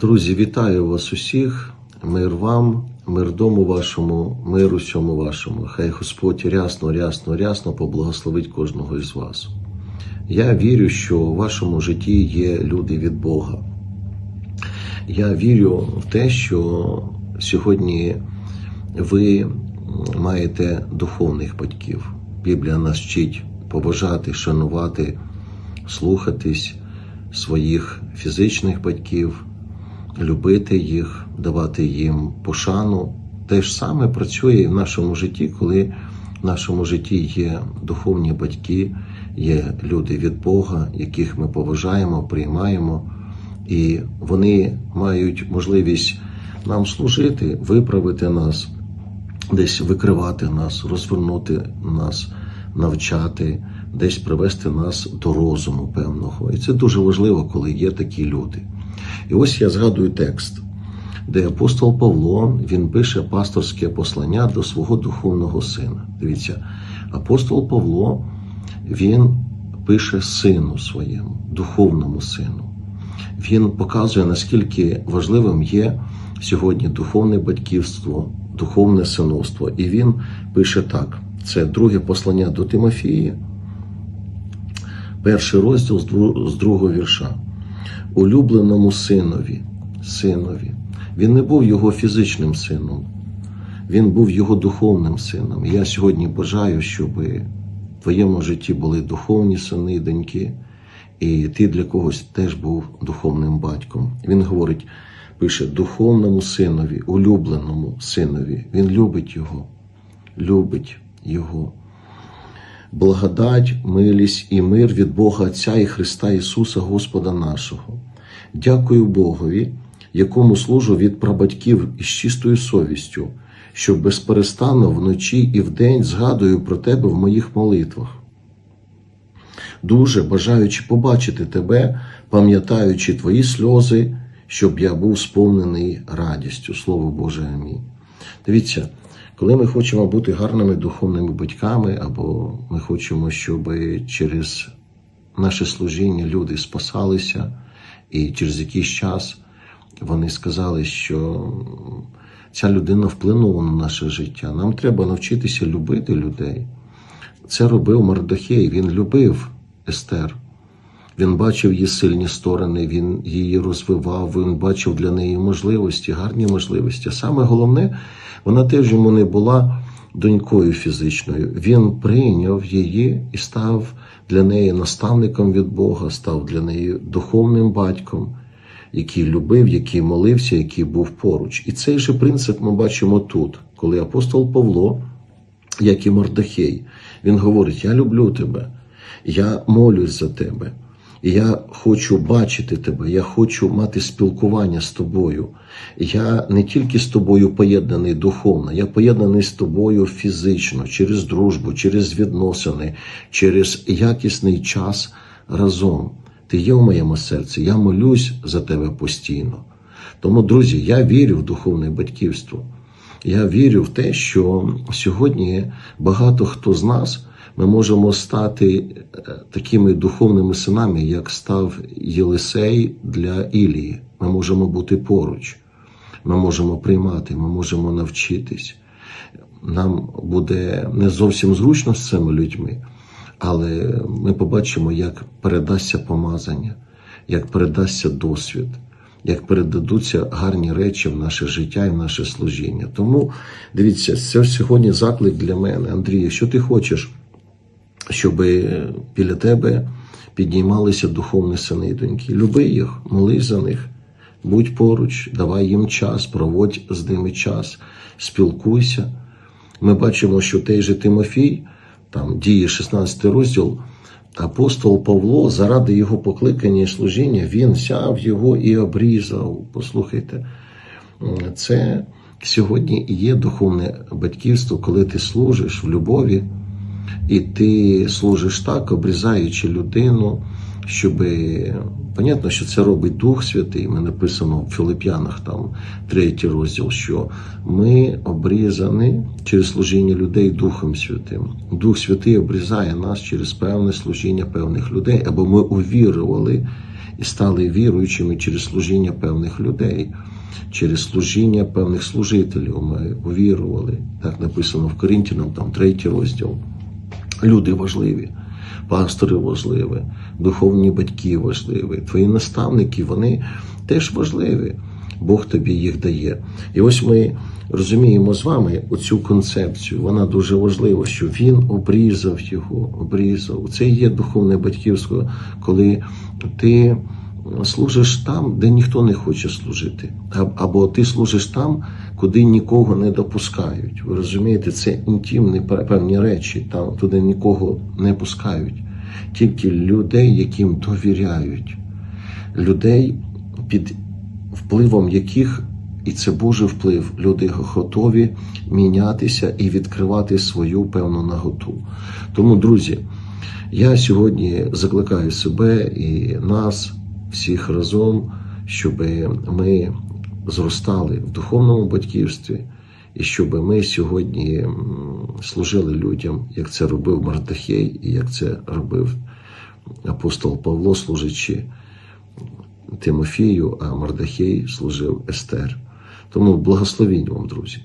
Друзі, вітаю вас усіх. Мир вам, мир дому вашому, мир усьому вашому. Хай Господь рясно, рясно, рясно поблагословить кожного із вас. Я вірю, що у вашому житті є люди від Бога. Я вірю в те, що сьогодні ви маєте духовних батьків. Біблія нас вчить поважати, шанувати, слухатись своїх фізичних батьків, любити їх, давати їм пошану. Те ж саме працює і в нашому житті, коли в нашому житті є духовні батьки, є люди від Бога, яких ми поважаємо, приймаємо, і вони мають можливість нам служити, виправити нас, десь викривати нас, розвернути нас, навчати, десь привести нас до розуму певного. І це дуже важливо, коли є такі люди. І ось я згадую текст, де апостол Павло він пише пасторське послання до свого духовного сина. Дивіться, апостол Павло він пише сину своєму, духовному сину. Він показує, наскільки важливим є сьогодні духовне батьківство, духовне синовство. І він пише так: це друге послання до Тимофії, перший розділ з другого вірша. Улюбленому синові, синові. Він не був його фізичним сином, він був його духовним сином. Я сьогодні бажаю, щоб в твоєму житті були духовні сини доньки, і ти для когось теж був духовним батьком. Він говорить, пише духовному синові, улюбленому синові. Він любить його, любить його. Благодать, милість і мир від Бога Отця і Христа Ісуса Господа нашого. Дякую Богові, якому служу від прабатьків із чистою совістю, що безперестанно вночі і вдень згадую про тебе в моїх молитвах. Дуже бажаючи побачити тебе, пам'ятаючи твої сльози, щоб я був сповнений радістю. Слово Боже, амінь. Дивіться, коли ми хочемо бути гарними духовними батьками, або ми хочемо, щоб через наше служіння люди спасалися, і через якийсь час вони сказали, що ця людина вплинула на наше життя. Нам треба навчитися любити людей. Це робив Мардохей, він любив Естер. Він бачив її сильні сторони, він її розвивав, він бачив для неї можливості, гарні можливості. А саме головне, вона теж йому не була донькою фізичною. Він прийняв її і став для неї наставником від Бога, став для неї духовним батьком, який любив, який молився, який був поруч. І цей же принцип ми бачимо тут, коли апостол Павло, як і Мордахей, він говорить: Я люблю тебе, я молюсь за тебе. І я хочу бачити тебе, я хочу мати спілкування з тобою. Я не тільки з тобою поєднаний духовно, я поєднаний з тобою фізично, через дружбу, через відносини, через якісний час разом. Ти є в моєму серці, я молюсь за тебе постійно. Тому, друзі, я вірю в духовне батьківство. Я вірю в те, що сьогодні багато хто з нас ми можемо стати е, такими духовними синами, як став Єлисей для Ілії. Ми можемо бути поруч, ми можемо приймати, ми можемо навчитись. Нам буде не зовсім зручно з цими людьми, але ми побачимо, як передасться помазання, як передасться досвід, як передадуться гарні речі в наше життя і в наше служіння. Тому дивіться, це сьогодні заклик для мене, Андрій, якщо ти хочеш щоб біля тебе піднімалися духовні сини і доньки. Люби їх, молись за них, будь поруч, давай їм час, проводь з ними час, спілкуйся. Ми бачимо, що той же Тимофій, там діє 16 розділ, апостол Павло, заради його покликання і служіння, він взяв його і обрізав. Послухайте, це сьогодні і є духовне батьківство, коли ти служиш в любові. І ти служиш так, обрізаючи людину, щоб понятно, що це робить Дух Святий. Ми написано в Філип'янах, там третій розділ, що ми обрізані через служіння людей Духом Святим. Дух Святий обрізає нас через певне служіння певних людей, або ми увірували і стали віруючими через служіння певних людей, через служіння певних служителів. Ми увірували. Так написано в Коринтянам, там третій розділ. Люди важливі, пастори важливі, духовні батьки важливі, твої наставники, вони теж важливі. Бог тобі їх дає. І ось ми розуміємо з вами оцю концепцію. Вона дуже важлива, що він обрізав його, обрізав. Це є духовне батьківство, коли ти служиш там, де ніхто не хоче служити, або ти служиш там, куди нікого не допускають. Ви розумієте, це інтимні певні речі, там туди нікого не пускають, тільки людей, яким довіряють, людей, під впливом яких, і це Божий вплив, люди готові мінятися і відкривати свою певну наготу. Тому, друзі, я сьогодні закликаю себе і нас всіх разом, щоб ми зростали в духовному батьківстві, і щоб ми сьогодні служили людям, як це робив Мардахей, і як це робив апостол Павло, служачи Тимофію, а Мардахей служив Естер. Тому благословінь вам, друзі.